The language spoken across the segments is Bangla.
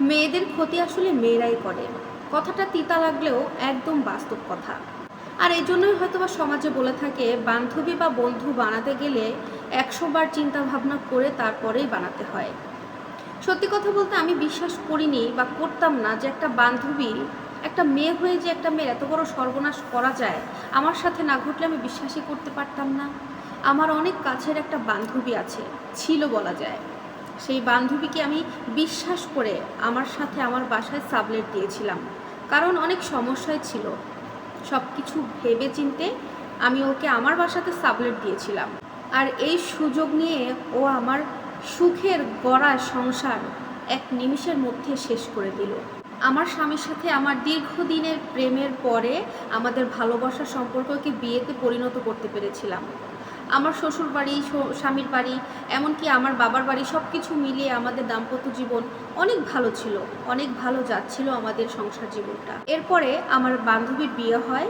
মেয়েদের ক্ষতি আসলে মেয়েরাই করে। কথাটা তিতা লাগলেও একদম বাস্তব কথা। আর এই জন্যই হয়তো বা সমাজে বলে থাকে, বান্ধবী বা বন্ধু বানাতে গেলে একশো বার চিন্তা ভাবনা করে তারপরেই বানাতে হয়। সত্যি কথা বলতে আমি বিশ্বাস করিনি বা করতাম না যে একটা বান্ধবী, একটা মেয়ে হয়ে যে একটা মেয়ের এত বড় সর্বনাশ করা যায়, আমার সাথে না ঘটলে আমি বিশ্বাসই করতে পারতাম না। আমার অনেক কাছের একটা বান্ধবী আছে, ছিল বলা যায়। সেই বান্ধবীকে আমি বিশ্বাস করে আমার সাথে আমার বাসায় সাবলেট দিয়েছিলাম। কারণ অনেক সমস্যায় ছিল। সব কিছু ভেবে চিনতে আমি ওকে আমার বাসাতে সাবলেট দিয়েছিলাম। আর এই সুযোগ নিয়ে ও আমার সুখের গড়া সংসার এক নিমিষের মধ্যে শেষ করে দিল। আমার স্বামীর সাথে আমার দীর্ঘদিনের প্রেমের পরে আমাদের ভালোবাসার সম্পর্ককে বিয়েতে পরিণত করতে পেরেছিলাম। আমার শ্বশুর বাড়ি স্বামীর বাড়ি, এমনকি আমার বাবার বাড়ি সব কিছু মিলিয়ে আমাদের দাম্পত্য জীবন অনেক ভালো ছিল, অনেক ভালো যাচ্ছিল আমাদের সংসার জীবনটা। এরপরে আমার বান্ধবীর বিয়ে হয়।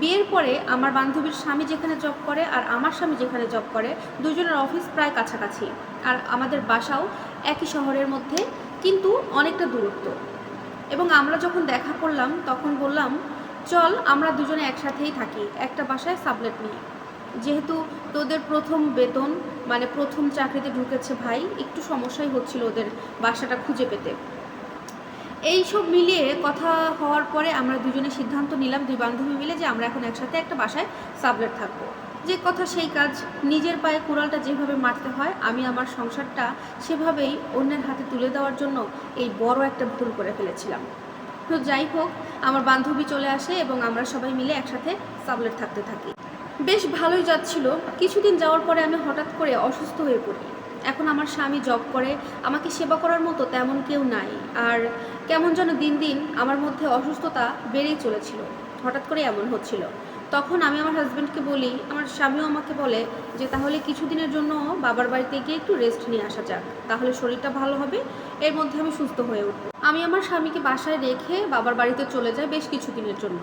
বিয়ের পরে আমার বান্ধবীর স্বামী যেখানে জব করে আর আমার স্বামী যেখানে জব করে, দুজনের অফিস প্রায় কাছাকাছি। আর আমাদের বাসাও একই শহরের মধ্যে, কিন্তু অনেকটা দূরত্ব। এবং আমরা যখন দেখা করলাম, তখন বললাম, চল, আমরা দুজনে একসাথেই থাকি, একটা বাসায় সাবলেট নিয়ে যেহেতু তোদের প্রথম বেতন মানে প্রথম চাকরিতে ঢুকেছে ভাই, একটু সমস্যাই হচ্ছিল ওদের বাসাটা খুঁজে পেতে। এই সব মিলিয়ে কথা হওয়ার পরে আমরা দুজনে সিদ্ধান্ত নিলাম, দুই বান্ধবী মিলে যে আমরা এখন একসাথে একটা বাসায় সাবলেট থাকব। যে কথা সেই কাজ, নিজের পায়ে কুড়ালটা যেভাবে মারতে হয়, আমি আমার সংসারটা সেভাবেই অন্যের হাতে তুলে দেওয়ার জন্য এই বড় একটা ভুল করে ফেলেছিলাম। তো যাই হোক, আমার বান্ধবী চলে আসে এবং আমরা সবাই মিলে একসাথে সাবলেট থাকতে থাকি। বেশ ভালোই যাচ্ছিল। কিছুদিন যাওয়ার পরে আমি হঠাৎ করে অসুস্থ হয়ে পড়ি। এখন আমার স্বামী জব করে, আমাকে সেবা করার মতো তেমন কেউ নাই। আর কেমন যেন দিন দিন আমার মধ্যে অসুস্থতা বেড়েই চলেছিল। হঠাৎ করে এমন হচ্ছিল। তখন আমি আমার হাজব্যান্ডকে বলি, আমার স্বামীও আমাকে বলে যে, তাহলে কিছুদিনের জন্য বাবার বাড়িতে গিয়ে একটু রেস্ট নিয়ে আসা যাক। তাহলে শরীরটা ভালো হবে, এর মধ্যে আমি সুস্থ হয়ে উঠব। আমি আমার স্বামীকে বাসায় রেখে বাবার বাড়িতে চলে যাই বেশ কিছুদিনের জন্য।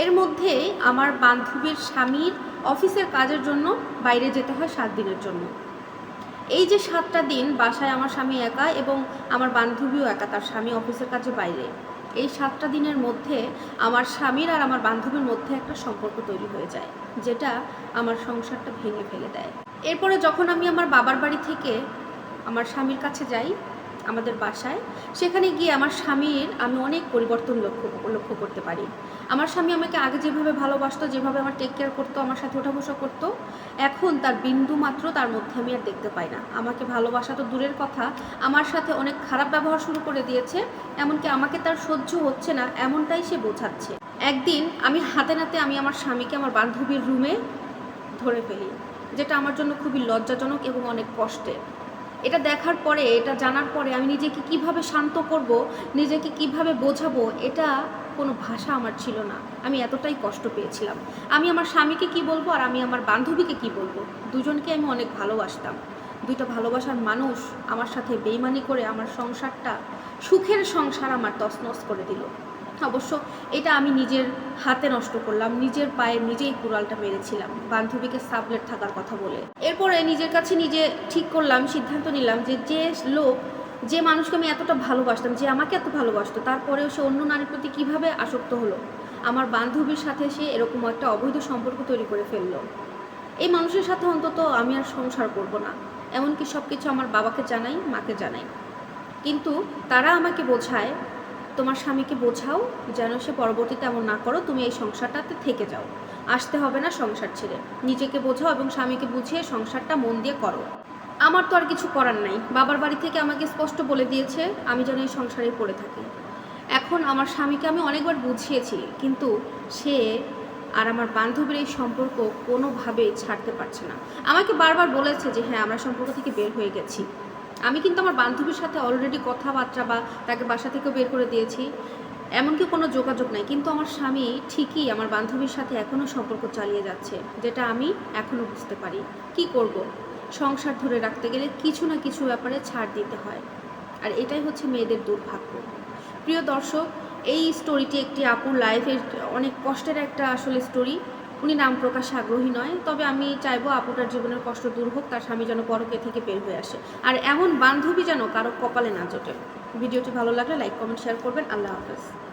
এর মধ্যে আমার বান্ধবীর স্বামীর অফিসের কাজের জন্য বাইরে যেতে হয় সাত দিনের জন্য। এই যে সাতটা দিন বাসায় আমার স্বামী একা এবং আমার বান্ধবীও একা, তার স্বামী অফিসের কাজে বাইরে, এই সাতটা দিনের মধ্যে আমার স্বামীর আর আমার বান্ধবীর মধ্যে একটা সম্পর্ক তৈরি হয়ে যায়, যেটা আমার সংসারটা ভেঙে ফেলে দেয়। এরপরে যখন আমি আমার বাবার বাড়ি থেকে আমার স্বামীর কাছে যাই আমাদের বাসায়। সেখানে গিয়ে আমার স্বামীর আমি অনেক পরিবর্তন লক্ষ্য লক্ষ্য করতে পারি। আমার স্বামী আমাকে আগে যেভাবে ভালোবাসতো, যেভাবে আমার টেক কেয়ার করতো, আমার সাথে ওঠা বসা করতো, এখন তার বিন্দু মাত্র তার মধ্যে আমি আর দেখতে পাই না। আমাকে ভালোবাসা তো দূরের কথা, আমার সাথে অনেক খারাপ ব্যবহার শুরু করে দিয়েছে, এমনকি আমাকে তার সহ্য হচ্ছে না, এমনটাই সে বোঝাচ্ছে। একদিন আমি হাতে নাতে আমি আমার স্বামীকে আমার বান্ধবীর রুমে ধরে ফেলি, যেটা আমার জন্য খুবই লজ্জাজনক এবং অনেক কষ্টের। এটা দেখার পরে, এটা জানার পরে আমি নিজেকে কীভাবে শান্ত করব, নিজেকে কীভাবে বোঝাবো, এটা কোনো ভাষা আমার ছিল না। আমি এতটাই কষ্ট পেয়েছিলাম। আমি আমার স্বামীকে কি বলব আর আমি আমার বান্ধবীকে কি বলব? দুজনকে আমি অনেক ভালোবাসতাম। দুইটা ভালোবাসার মানুষ আমার সাথে বেইমানি করে আমার সংসারটা, সুখের সংসার আমার তছনছ করে দিল। অবশ্য এটা আমি নিজের হাতে নষ্ট করলাম, নিজের পায়ে নিজেই কুড়ালটা মেরেছিলাম, বান্ধবীকে সাবলেট থাকার কথা বলে। এরপরে নিজের কাছে নিজে ঠিক করলাম, সিদ্ধান্ত নিলাম যে যে লোক, যে মানুষকে আমি এতটা ভালোবাসতাম, যে আমাকে এত ভালোবাসতো, তারপরেও সে অন্য নারীর প্রতি কীভাবে আসক্ত হলো? আমার বান্ধবীর সাথে সে এরকম একটা অবৈধ সম্পর্ক তৈরি করে ফেলল। এই মানুষের সাথে অন্তত আমি আর সংসার করব না, এমনকি সব কিছু আমার বাবাকে জানাই, মাকে জানাই। কিন্তু তারা আমাকে বোঝায় তোমার স্বামীকে বোঝাও যেন সে পরবর্তীতে এমন না করো, তুমি এই সংসারটাতে থেকে যাও। আসতে হবে না সংসার ছেড়ে। নিজেকে বোঝাও এবং স্বামীকে বুঝিয়ে সংসারটা মন দিয়ে করো। আমার তো আর কিছু করার নাই। বাবার বাড়ি থেকে আমাকে স্পষ্ট বলে দিয়েছে, আমি যেন এই সংসারে পড়ে থাকি। এখন আমার স্বামীকে আমি অনেকবার বুঝিয়েছি, কিন্তু সে আর আমার বান্ধবীর এই সম্পর্ক কোনোভাবেই ছাড়তে পারছে না। আমাকে বারবার বলেছে যে হ্যাঁ আমরা সম্পর্ক থেকে বের হয়ে গেছি। আমি কিন্তু আমার বান্ধবীর সাথে অলরেডি কথাবার্তা বা তাকে বাসা থেকেও বের করে দিয়েছি। এমনকি কোনো যোগাযোগ নাই। কিন্তু আমার স্বামী ঠিকই আমার বান্ধবীর সাথে এখনও সম্পর্ক চালিয়ে যাচ্ছে, যেটা আমি এখনও বুঝতে পারি। কি করব? সংসার ধরে রাখতে গেলে কিছু না কিছু ব্যাপারে ছাড় দিতে হয়। আর এটাই হচ্ছে মেয়েদের দুর্ভাগ্য। প্রিয় দর্শক, এই স্টোরিটি একটি আপুর লাইফের অনেক কষ্টের একটা আসলে স্টোরি উনি নাম প্রকাশে আগ্রহী নয়, তবে আমি চাইব আপুটার জীবনের কষ্ট দূর হোক, তার স্বামী যেন পরকে থেকে বের হয়ে আসে। আর এমন বান্ধবী যেন কারও কপালে না জোটে। ভিডিওটি ভালো লাগলে লাইক, কমেন্ট শেয়ার করবেন। আল্লাহ হাফেজ।